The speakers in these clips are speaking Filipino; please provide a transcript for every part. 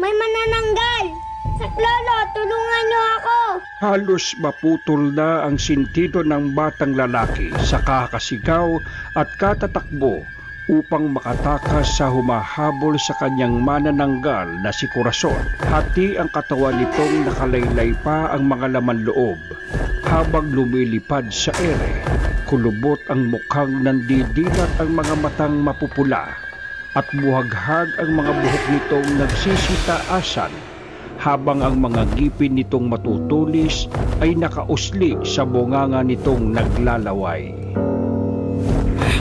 May manananggal! Saklolo, tulungan niyo ako! Halos maputol na ang sintido ng batang lalaki sa kakasigaw at katatakbo upang makatakas sa humahabol sa kanyang manananggal na si Corazon. Hati ang katawan nitong nakalaylay pa ang mga laman loob habang lumilipad sa ere. Kulubot ang mukhang nandidilat ang mga matang mapupula at buhaghag ang mga buhok nitong nagsisitaasan habang ang mga ngipin nitong matutulis ay nakausli sa bunganga nitong naglalaway.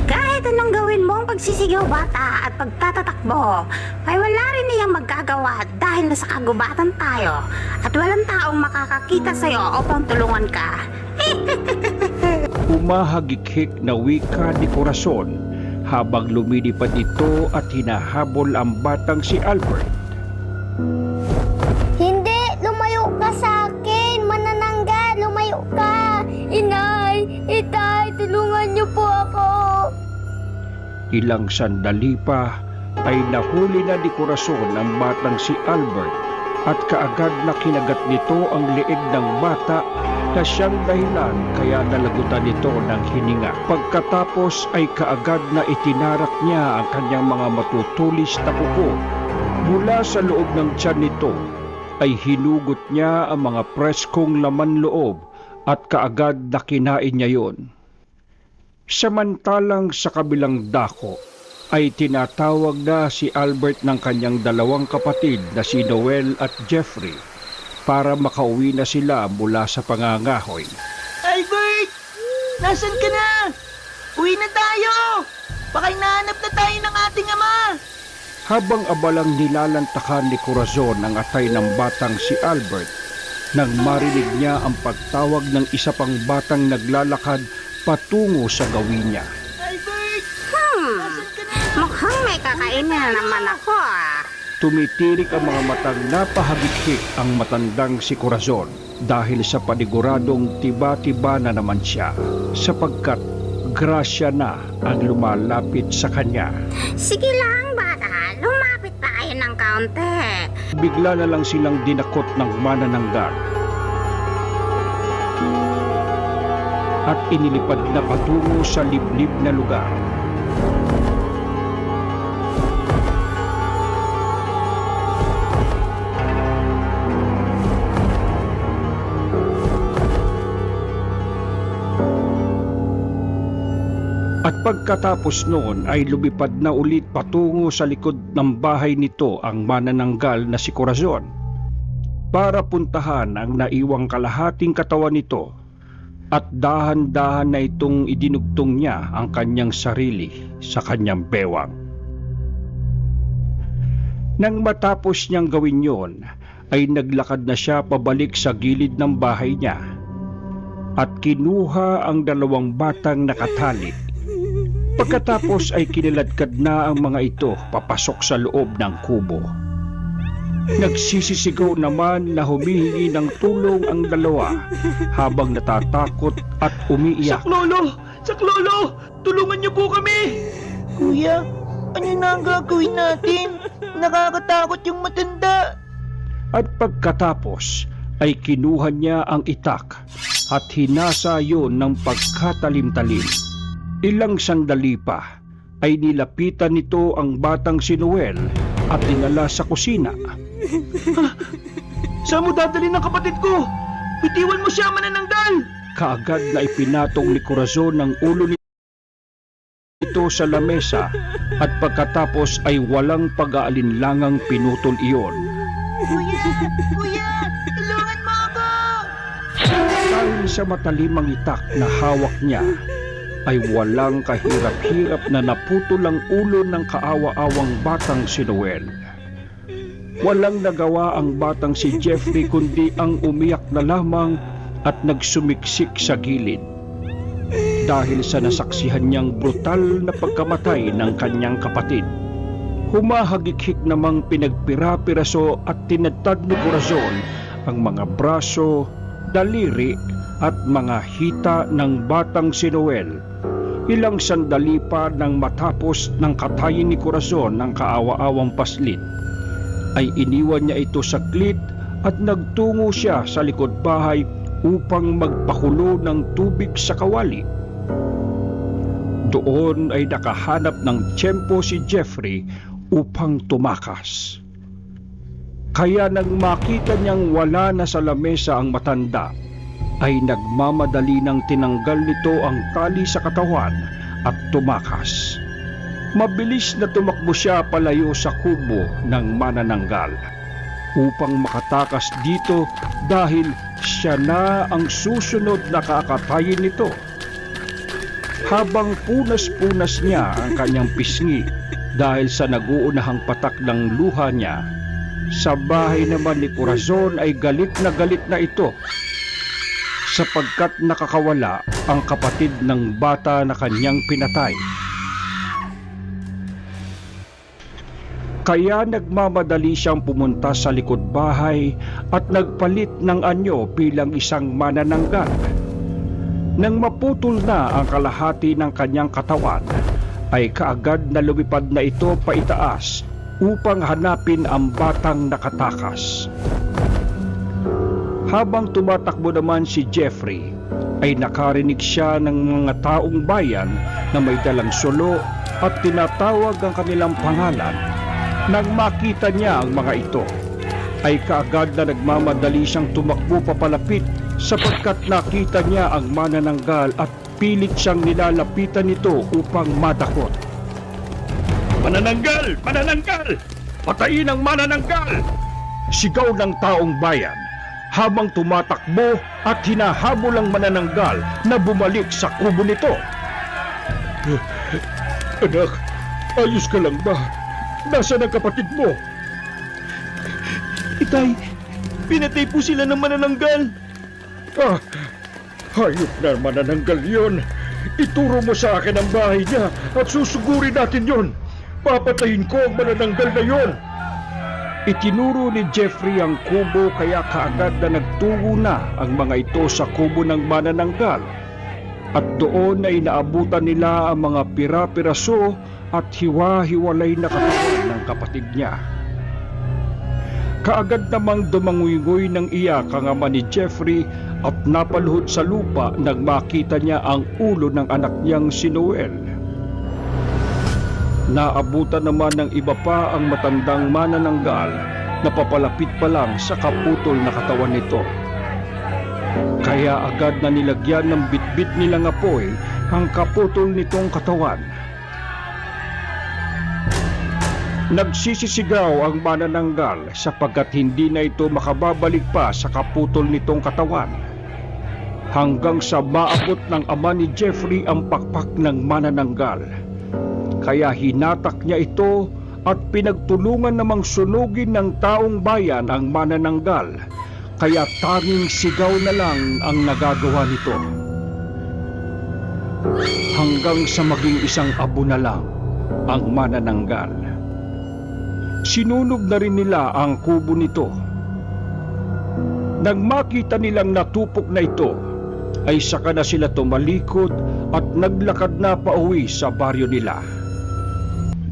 Kahit anong gawin mo ang pagsisigaw bata at pagtatatakbo, ay wala rin niyang magagawa dahil nasa kagubatan tayo at walang taong makakakita sa'yo upang tulungan ka. Humahagikhik na wika ni Corazon habang lumilipad ito at hinahabol ang batang si Albert. Hindi! Lumayo ka sa akin! Manananggal! Lumayo ka! Inay! Itay! Tulungan niyo po ako! Ilang sandali pa ay nahuli na ni Corazon ang batang si Albert at kaagad na kinagat nito ang leeg ng bata na siyang dahilan kaya nalagutan nito ng hininga. Pagkatapos ay kaagad na itinarak niya ang kanyang mga matutulis na kuko. Mula sa loob ng tiyan nito ay hinugot niya ang mga preskong laman loob at kaagad na kinain niya yon. Samantalang sa kabilang dako ay tinatawag na si Albert ng kanyang dalawang kapatid na si Noel at Jeffrey para makauwi na sila mula sa pangangahoy. Albert! Nasaan ka na? Uwi na tayo! Baka hinahanap na tayo ng ating ama! Habang abalang nilalantakan ni Corazon ang atay ng batang si Albert, nang marinig niya ang pagtawag ng isa pang batang naglalakad patungo sa gawin niya. Albert! Hmm, mukhang may kakainin na naman ako ah. Tumitirik ang mga matang napahagikhik ang matandang si Corazon dahil sa paniguradong tiba-tiba na naman siya sapagkat grasya na ang lumalapit sa kanya. Sige lang bata, lumapit tayo ng kaunti. Bigla na lang silang dinakot ng manananggal at inilipad na patungo sa liblib na lugar. At pagkatapos noon ay lumipad na ulit patungo sa likod ng bahay nito ang manananggal na si Corazon para puntahan ang naiwang kalahating katawan nito at dahan-dahan na itong idinugtong niya ang kanyang sarili sa kanyang bewang. Nang matapos niyang gawin yon, ay naglakad na siya pabalik sa gilid ng bahay niya at kinuha ang dalawang batang nakatali Pagkatapos ay kiniladkad na ang mga ito papasok sa loob ng kubo. Nagsisisigaw naman na humihingi ng tulong ang dalawa habang natatakot at umiiyak. Saklolo! Saklolo! Tulungan niyo po kami! Kuya, ano na ang gagawin natin? Nakakatakot yung matanda! At pagkatapos ay kinuha niya ang itak at hinasa yon ng pagkatalim-talim. Ilang sandali pa ay nilapitan nito ang batang si Noel at dinala sa kusina. Saan mo dadalhin ng kapatid ko? Bitiwan mo siya manananggal! Kaagad na ipinatong ni Corazon ang ulo nito sa lamesa at pagkatapos ay walang pag-aalinlangang pinutol iyon. Kuya! Kuya! Tulungan mo ako! Dahil sa matalimang itak na hawak niya, ay walang kahirap-hirap na naputol ang ulo ng kaawa-awang batang si Noel. Walang nagawa ang batang si Jeffrey kundi ang umiyak na lamang at nagsumiksik sa gilid. Dahil sa nasaksihan niyang brutal na pagkamatay ng kanyang kapatid. Humahagikhik namang pinagpira-piraso at tinatad ni Corazon ang mga braso, daliri at mga hita ng batang si Noel. Ilang sandali pa nang matapos ng katayin ni Corazon ng kaawa-awang paslit ay iniwan niya ito saglit at nagtungo siya sa likod bahay upang magpakulo ng tubig sa kawali. Doon ay nakahanap ng tiyempo si Jeffrey upang tumakas. Kaya nang makita niyang wala na sa lamesa ang matanda, ay nagmamadali ng tinanggal nito ang tali sa katawan at tumakas. Mabilis na tumakbo siya palayo sa kubo ng manananggal upang makatakas dito dahil siya na ang susunod na kakatayin nito. Habang punas-punas niya ang kanyang pisngi dahil sa naguunahang patak ng luha niya, sa bahay naman ni Corazon ay galit na galit na ito sapagkat nakakawala ang kapatid ng bata na kanyang pinatay. Kaya nagmamadali siyang pumunta sa likod bahay at nagpalit ng anyo bilang isang manananggal. Nang maputol na ang kalahati ng kanyang katawan, ay kaagad na lumipad na ito paitaas upang hanapin ang batang nakatakas. Habang tumatakbo naman si Jeffrey, ay nakarinig siya ng mga taong bayan na may dalang sulo at tinatawag ang kanilang pangalan. Nang makita niya ang mga ito, ay kaagad na nagmamadali siyang tumakbo papalapit sapagkat nakita niya ang manananggal at pilit siyang nilalapitan nito upang madakot. Manananggal! Manananggal! Patayin ang manananggal! Sigaw ng taong bayan habang tumatakbo at hinahabol ang manananggal na bumalik sa kubo nito. Anak, ayos ka lang ba? Nasaan ang kapatid mo? Itay, pinatay po sila ng manananggal. Ah, hayop na manananggal yon. Ituro mo sa akin ang bahay niya at susugurin natin yon. Papatayin ko ang manananggal na yon. Itinuro ni Jeffrey ang kubo kaya kaagad na nagtungo na ang mga ito sa kubo ng manananggal. At doon ay naabutan nila ang mga pira-piraso at hiwa-hiwalay na katawan ng kapatid niya. Kaagad namang dumanguyngoy ng iyak ang ama ni Jeffrey at napaluhod sa lupa nang makita niya ang ulo ng anak niyang si Noel. Naabutan naman ng iba pa ang matandang manananggal na papalapit pa lang sa kaputol na katawan nito. Kaya agad na nilagyan ng bitbit nilang apoy ang kaputol nitong katawan. Nagsisisigaw ang manananggal sapagkat hindi na ito makababalik pa sa kaputol nitong katawan. Hanggang sa maabot ng ama ni Jeffrey ang pakpak ng manananggal. Kaya hinatak niya ito at pinagtulungan namang sunugin ng taong bayan ang manananggal. Kaya tanging sigaw na lang ang nagagawa nito. Hanggang sa maging isang abo na lang ang manananggal. Sinunog na rin nila ang kubo nito. Nang makita nilang natupok na ito, ay saka na sila tumalikod at naglakad na pauwi sa baryo nila.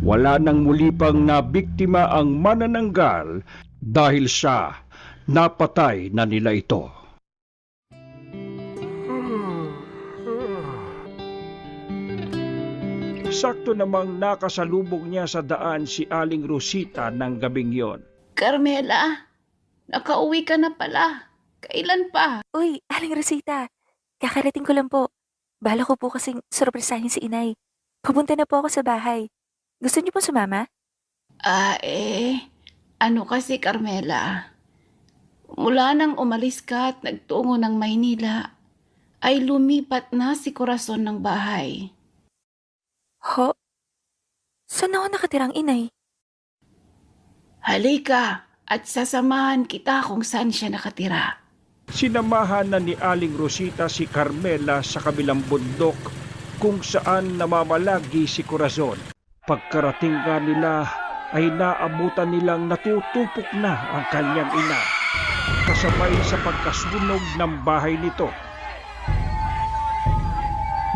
Wala nang muli pang nabiktima ang manananggal dahil sa napatay na nila ito. Sakto namang nakasalubong niya sa daan si Aling Rosita ng gabing yon. Carmela, nakauwi ka na pala. Kailan pa? Uy, Aling Rosita. Kakarating ko lang po. Bala ko po kasing sorpresahin si inay. Pupunta na po ako sa bahay. Gusto niyo po sumama? Ah, eh, ano kasi Carmela? Mula nang umalis ka at nagtungo ng Maynila, ay lumipat na si Corazon ng bahay. Ho? Saan ako nakatirang inay? Halika at sasamahan kita kung saan siya nakatira. Sinamahan na ni Aling Rosita si Carmela sa kabilang bundok kung saan namamalagi si Corazon. Pagkarating nga nila ay naabutan nilang natutupok na ang kanyang ina kasabay sa pagkasunog ng bahay nito.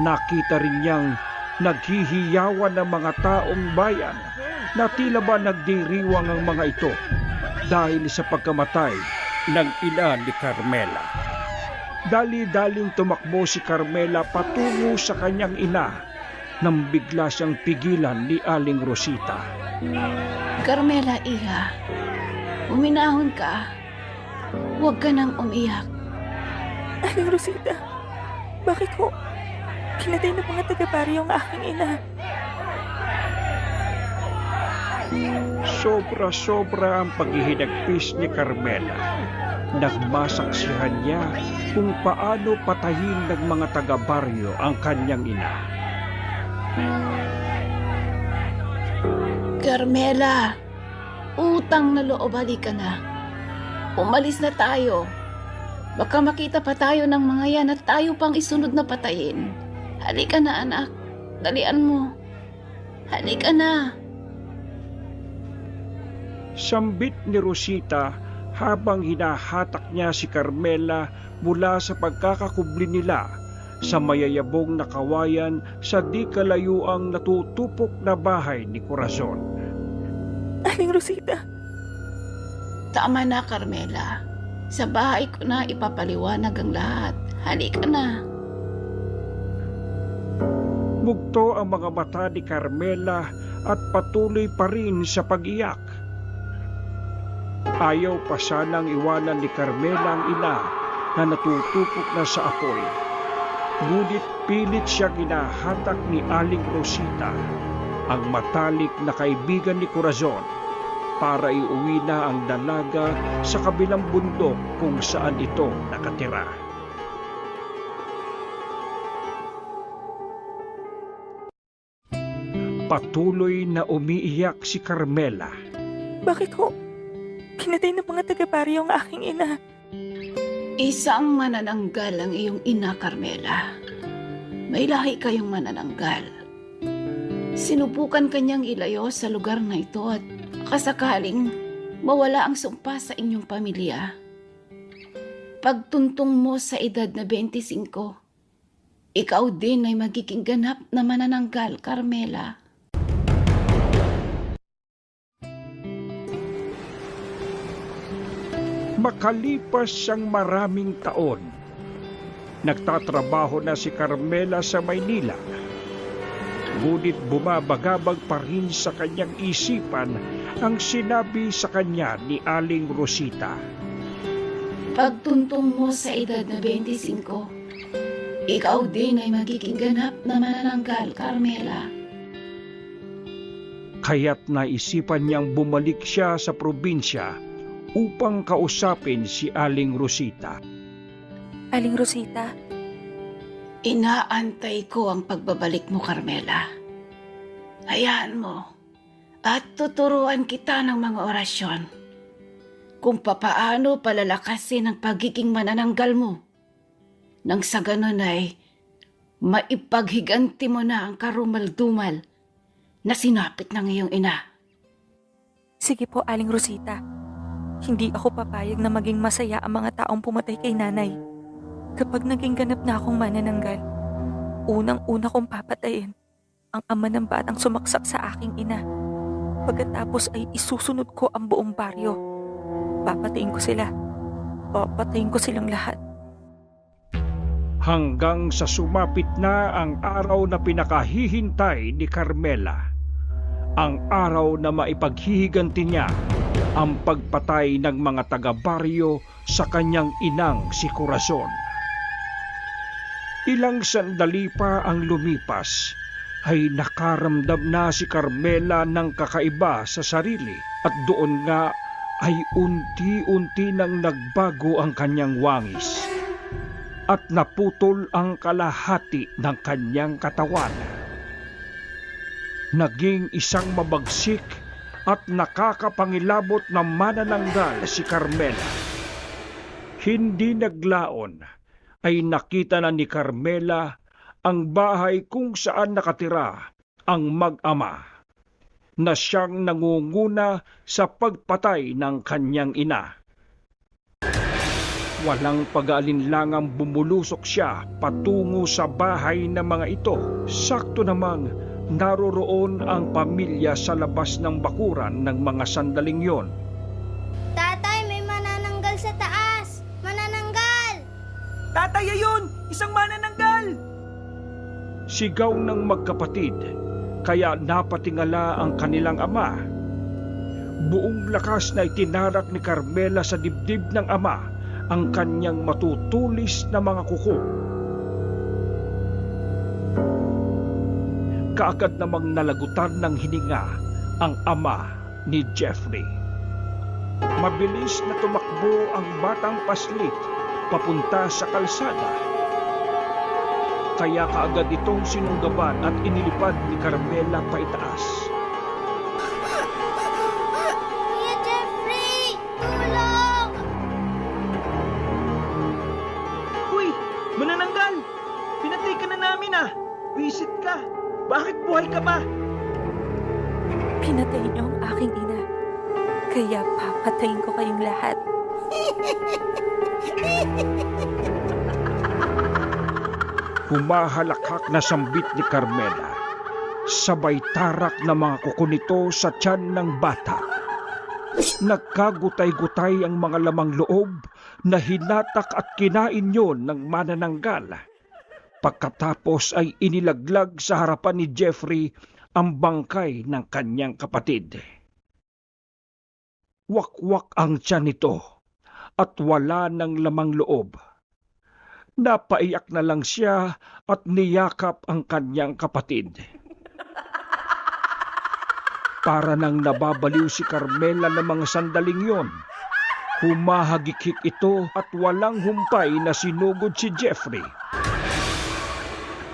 Nakita rin niyang naghihiyawan ng mga taong bayan na tila ba nagdiriwang ang mga ito dahil sa pagkamatay ng ina ni Carmela. Dali-daling tumakbo si Carmela patungo sa kanyang ina nang bigla siyang pigilan ni Aling Rosita. Carmela, iha. Uminahon ka. Huwag ka nang umiyak. Aling Rosita, bakit ko kinatay ng mga taga-baryo ang aking ina? Sobra-sobra ang paghihinagpis ni Carmela. Nagmasaksihan niya kung paano patayin ng mga taga-baryo ang kanyang ina. Carmela, utang na loob, halika na. Umalis na tayo. Baka makita pa tayo ng mga yan at tayo pang isunod na patayin. Halika na, anak. Dalian mo. Halika na. Sambit ni Rosita habang hinahatak niya si Carmela mula sa pagkakakubli nila sa mayayabong na kawayan sa di kalayuang natutupok na bahay ni Corazon. Aling Rosita, Tama na, Carmela. Sa bahay ko na ipapaliwanag ang lahat. Halika na. Mugto ang mga mata ni Carmela at patuloy pa rin sa pag-iyak. Ayaw pa sanang iwanan ni Carmela ang ina na natutupok na sa apoy. Ngunit pilit siya ginahatak ni Aling Rosita, ang matalik na kaibigan ni Corazon, para iuwi na ang dalaga sa kabilang bundok kung saan ito nakatira. Patuloy na umiiyak si Carmela. bakit ko kinatay ng mga taga-baryo ang aking ina? Isang manananggal ang iyong ina, Carmela. May lahi kayong manananggal. Sinubukan kanyang ilayo sa lugar na ito at kasakaling mawala ang sumpa sa inyong pamilya. Pagtuntong mo sa edad na 25, ikaw din ay magiging ganap na manananggal, Carmela. Makalipas siyang maraming taon, nagtatrabaho na si Carmela sa Maynila. Ngunit bumabagabag pa rin sa kanyang isipan ang sinabi sa kanya ni Aling Rosita. Pagtuntong mo sa edad na 25, ikaw din ay magiging ganap na manananggal, Carmela. Kaya't naisipan niyang bumalik siya sa probinsya upang kausapin si Aling Rosita. Aling Rosita, Inaantay ko ang pagbabalik mo, Carmela. Hayaan mo at tuturuan kita ng mga orasyon kung papaano palalakasin ang pagiging manananggal mo. Nang sa ganun ay maipaghiganti mo na ang karumal-dumal na sinapit ng iyong ina. sige po Aling Rosita. Hindi ako papayag na maging masaya ang mga taong pumatay kay nanay. Kapag naging ganap na akong manananggal, unang-una kong papatayin ang ama ng batang sumaksak sa aking ina. Pagkatapos ay isusunod ko ang buong baryo. Papatayin ko sila. Papatayin ko silang lahat. hanggang sa sumapit na ang araw na pinakahihintay ni Carmela. Ang araw na maipaghihiganti niya ang pagpatay ng mga taga-baryo sa kanyang inang si Corazon. Ilang sandali pa ang lumipas ay nakaramdam na si Carmela ng kakaiba sa sarili at doon nga ay unti-unti nang nagbago ang kanyang wangis at naputol ang kalahati ng kanyang katawan. Naging isang mabagsik at nakakapangilabot na manananggal si Carmela. Hindi naglaon ay nakita na ni Carmela ang bahay kung saan nakatira ang mag-ama na siyang nangunguna sa pagpatay ng kanyang ina. Walang pag-aalinlangang bumulusok siya patungo sa bahay ng mga ito. Sakto namang naroroon ang pamilya sa labas ng bakuran ng mga sandaling yon. Tay, sa taas! Manananggal! Tatay yun! Isang manananggal! Sigaw ng magkapatid, kaya napatingala ang kanilang ama. Buong lakas na itinarak ni Carmela sa dibdib ng ama ang kanyang matutulis na mga kuko. Kaagad namang nalagutan ng hininga ang ama ni Jeffrey. Mabilis na tumakbo ang batang paslit papunta sa kalsada. Kaya kaagad itong sinunggaban at inilipad ni Carmela paitaas. Pinatay niyo ang aking ina. Kaya papatayin ko kayong lahat. Humahalakhak na sambit ni Carmela. Sabay tarak na mga kuko nito sa tiyan ng bata. Nagkagutay-gutay ang mga lamang loob na hinatak at kinain yon ng manananggal. Pagkatapos ay inilaglag sa harapan ni Jeffrey ang bangkay ng kanyang kapatid. Wakwak ang tiyan nito at wala ng lamang loob. Napaiyak na lang siya at niyakap ang kanyang kapatid. Para nang nababaliw si Carmela ng mga sandaling yon. Humahagikik ito at walang humpay na sinugod si Jeffrey.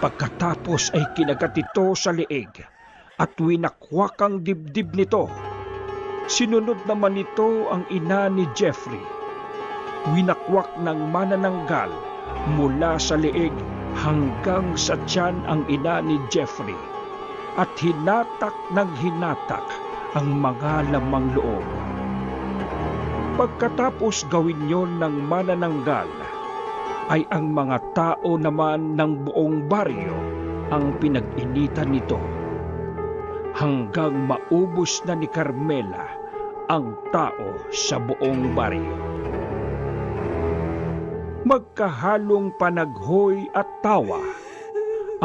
Pagkatapos ay kinagat ito sa leeg at winakwak ang dibdib nito. Sinunod naman ito ang ina ni Jeffrey. Winakwak ng manananggal mula sa leeg hanggang sa tiyan ang ina ni Jeffrey at hinatak ng hinatak ang mga lamang loob. Pagkatapos gawin yon ng manananggal, ay ang mga tao naman ng buong baryo ang pinag-initan nito hanggang maubos na ni Carmela ang tao sa buong baryo. Magkahalong panaghoy at tawa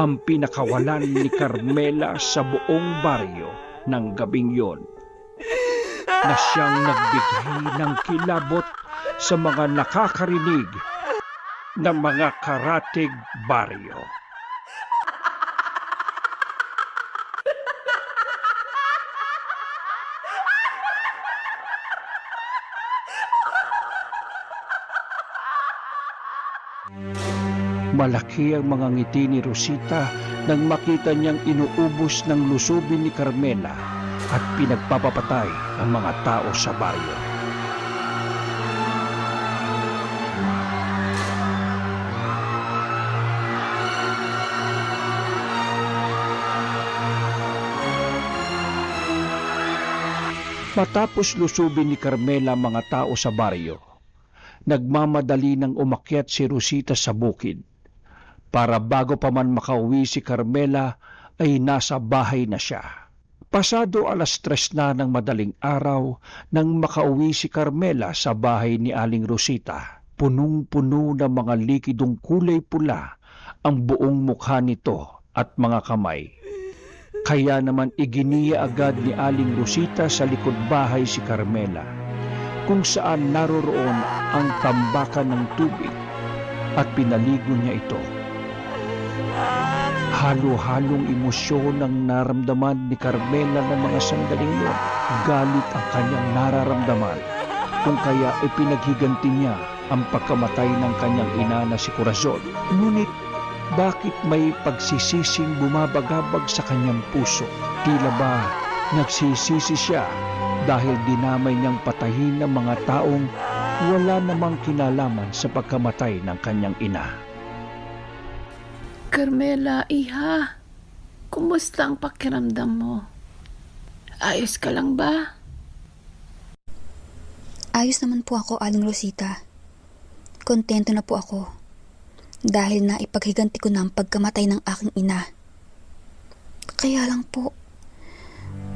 ang pinakawalan ni Carmela sa buong baryo ng gabing yon na siyang nagbigay ng kilabot sa mga nakakarinig ng mga karatig baryo. Malaki ang mga ngiti ni Rosita nang makita niyang inuubos ng lusubin ni Carmela at pinagpapapatay ang mga tao sa baryo. Matapos lusubin ni Carmela mga tao sa baryo, nagmamadali ng umakyat si Rosita sa bukid para bago pa man makauwi si Carmela ay nasa bahay na siya. Pasado alas tres na ng madaling araw nang makauwi si Carmela sa bahay ni Aling Rosita. Punong-puno ng mga likidong kulay pula ang buong mukha nito at mga kamay. Kaya naman iginiya agad ni Aling Rosita sa likod bahay si Carmela kung saan naroroon ang tambakan ng tubig at pinaligo niya ito. Halo-halong emosyon ang naramdaman ni Carmela ng mga sandaling yun. Galit ang kanyang nararamdaman kung kaya ipinaghiganti niya ang pagkamatay ng kanyang ina na si Corazon. Ngunit bakit may pagsisising bumabagabag sa kanyang puso? Tila ba nagsisisi siya dahil dinamay niyang patayin ng mga taong wala namang kinalaman sa pagkamatay ng kanyang ina. Carmela, iha. Kumusta ang pakiramdam mo? Ayos ka lang ba? Ayos naman po ako, Aling Rosita. Kontento na po ako. Dahil na ipaghiganti ko na ang pagkamatay ng aking ina. Kaya lang po,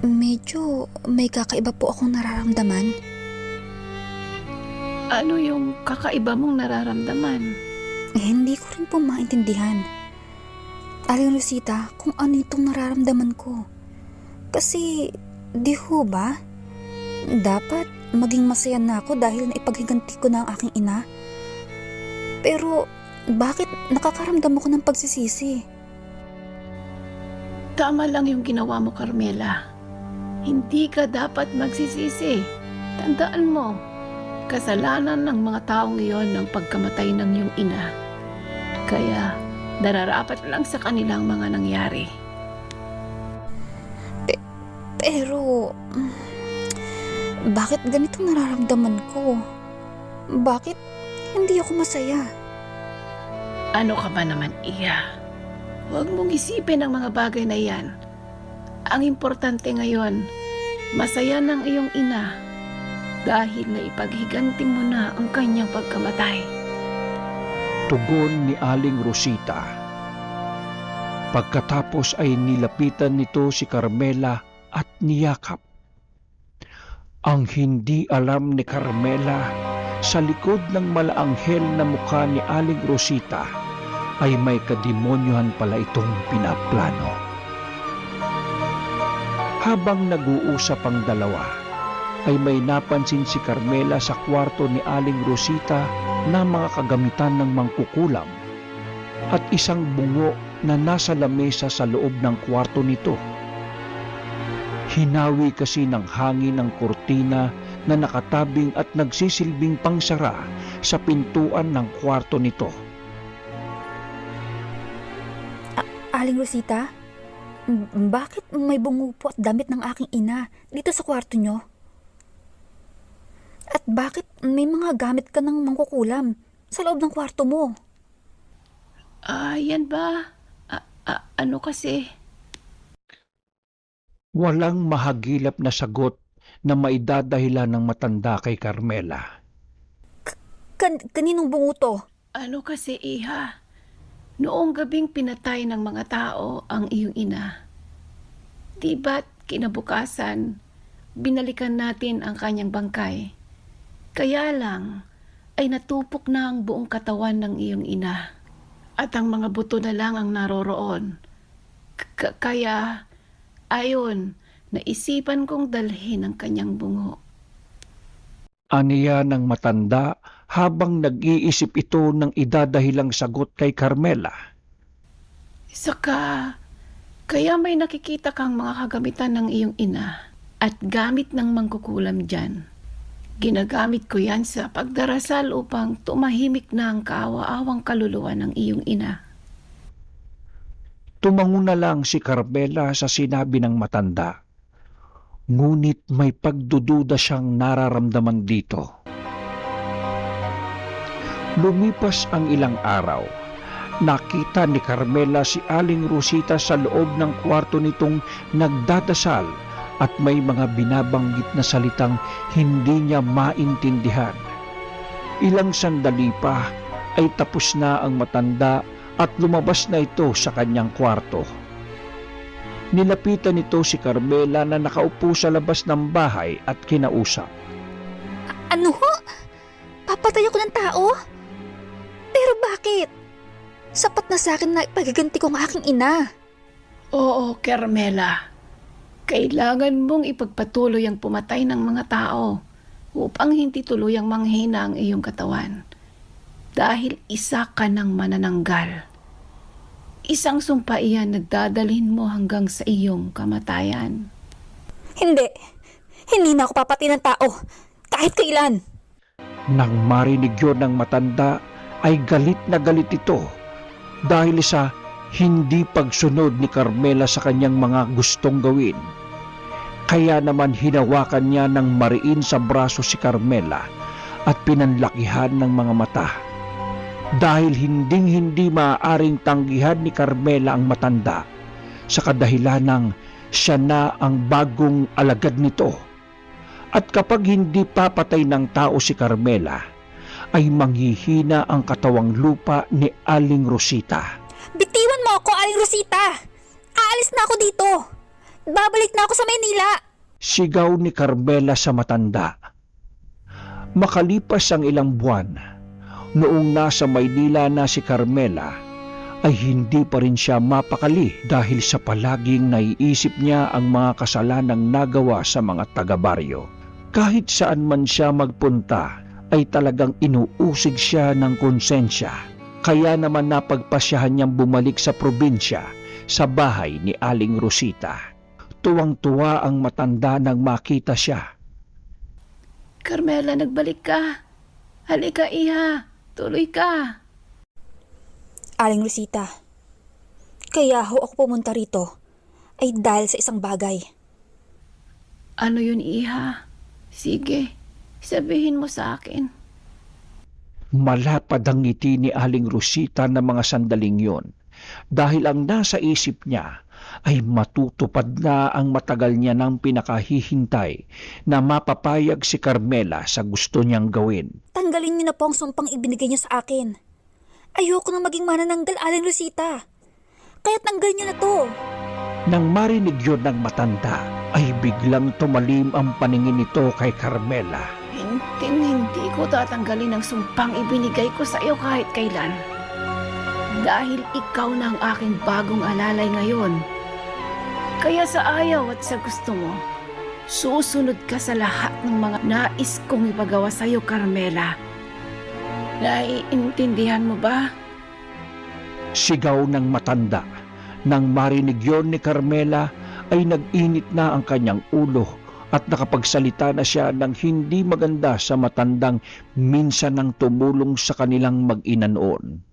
medyo may kakaiba po akong nararamdaman. Ano yung kakaiba mong nararamdaman? Eh, hindi ko rin po maintindihan. Aling Rosita, kung ano itong nararamdaman ko. Kasi, di ho ba? Dapat maging masaya na ako dahil naipaghiganti ko na ang aking ina. Pero, bakit nakakaramdam ako ng pagsisisi? Tama lang yung ginawa mo, Carmela. Hindi ka dapat magsisisi. Tandaan mo, kasalanan ng mga taong iyon ng pagkamatay ng iyong ina. Kaya, nararapat lang sa kanilang mga nangyari. Pero, mm, bakit ganito nararamdaman ko? Bakit hindi ako masaya? Ano ka ba naman, Iya? Huwag mong isipin ang mga bagay na yan. Ang importante ngayon, masaya ng iyong ina dahil na ipaghiganti mo na ang kanyang pagkamatay. Tugon ni Aling Rosita. Pagkatapos ay nilapitan nito si Carmela at niyakap. Ang hindi alam ni Carmela, sa likod ng malaanghel na mukha ni Aling Rosita ay may kademonyohan pala itong pinaplano. Habang nag-uusap ang dalawa, ay may napansin si Carmela sa kwarto ni Aling Rosita na mga kagamitan ng mangkukulam at isang bungo na nasa lamesa sa loob ng kwarto nito. Hinawi kasi ng hangin ng kurtina na nakatabing at nagsisilbing pangsara sa pintuan ng kwarto nito. Aling Rosita, bakit may bungo po at damit ng aking ina dito sa kwarto nyo? At bakit may mga gamit ka ng mangkukulam sa loob ng kwarto mo? Ah, yan ba? Ah, ah, ano kasi? Walang mahagilap na sagot na maidadahilan ng matanda kay Carmela. Kan- kaninong bungo to? Ano kasi, Iha? Noong gabing pinatay ng mga tao ang iyong ina, di ba't kinabukasan, binalikan natin ang kanyang bangkay? Kaya lang, ay natupok na ang buong katawan ng iyong ina. At ang mga buto na lang ang naroroon. K- kaya, ayon, naisipan kong dalhin ang kanyang bungo. Aniya ng matanda habang nag-iisip ito ng idadahilang sagot kay Carmela. Saka, kaya may nakikita kang mga kagamitan ng iyong ina at gamit ng mangkukulam dyan. Ginagamit ko yan sa pagdarasal upang tumahimik na ang kaawa-awang kaluluwa ng iyong ina. Tumango na lang si Carmela sa sinabi ng matanda. Ngunit may pagdududa siyang nararamdaman dito. Lumipas ang ilang araw. Nakita ni Carmela si Aling Rosita sa loob ng kwarto nitong nagdadasal at may mga binabanggit na salitang hindi niya maintindihan. Ilang sandali pa ay tapos na ang matanda at lumabas na ito sa kanyang kwarto. Nilapitan nito si Carmela na nakaupo sa labas ng bahay at kinausap. Ano ho? Papatay ako ng tao? Pero bakit? Sapat na sa akin na ipagiganti ko ang aking ina. Oo, Carmela. Kailangan mong ipagpatuloy ang pumatay ng mga tao upang hindi tuluyang manghina ang iyong katawan. Dahil isa ka ng manananggal. Isang sumpa iyan nagdadalhin mo hanggang sa iyong kamatayan. Hindi. Hindi na ako papatay ng tao. Kahit kailan. Nang marinig yun ng matanda ay galit na galit ito dahil sa hindi pagsunod ni Carmela sa kanyang mga gustong gawin. Kaya naman hinawakan niya ng mariin sa braso si Carmela at pinanlakihan ng mga mata. Dahil hinding-hindi maaaring tanggihan ni Carmela ang matanda sa kadahilan ng siya na ang bagong alagad nito. At kapag hindi papatay ng tao si Carmela, ay manghihina ang katawang lupa ni Aling Rosita. Bitiwan mo ako, Aling Rosita! Aalis na ako dito! Babalik na ako sa Maynila! Sigaw ni Carmela sa matanda. Makalipas ang ilang buwan, noong nasa Maynila na si Carmela, ay hindi pa rin siya mapakali dahil sa palaging naiisip niya ang mga kasalanang nagawa sa mga taga-baryo. Kahit saan man siya magpunta, ay talagang inuusig siya ng konsensya. Kaya naman napagpasyahan niyang bumalik sa probinsya sa bahay ni Aling Rosita. Tuwang-tuwa ang matanda nang makita siya. Carmela, nagbalik ka. Halika, iha. Tuloy ka. Aling Rosita, kaya ho ako pumunta rito ay dahil sa isang bagay. Ano yun, iha? Sige, sabihin mo sa akin. Malapad ang ngiti ni Aling Rosita na mga sandaling yon dahil ang nasa isip niya ay matutupad na ang matagal niya nang pinakahihintay na mapapayag si Carmela sa gusto niyang gawin. Tanggalin niyo na po ang sumpang ibinigay niyo sa akin. Ayoko na maging manananggal, Aling Rosita. Kaya tanggal niyo na to. Nang marinig yun ng matanda, ay biglang tumalim ang paningin nito kay Carmela. Hindi, hindi ko tatanggalin ang sumpang ibinigay ko sa iyo kahit kailan. Dahil ikaw na ang aking bagong alalay ngayon. Kaya sa ayaw at sa gusto mo, susunod ka sa lahat ng mga nais kong ipagawa sa iyo, Carmela. Naiintindihan mo ba? Sigaw ng matanda. Nang marinig yon ni Carmela, ay nag-init na ang kanyang ulo at nakapagsalita na siya ng hindi maganda sa matandang minsan nang tumulong sa kanilang mag-ina noon.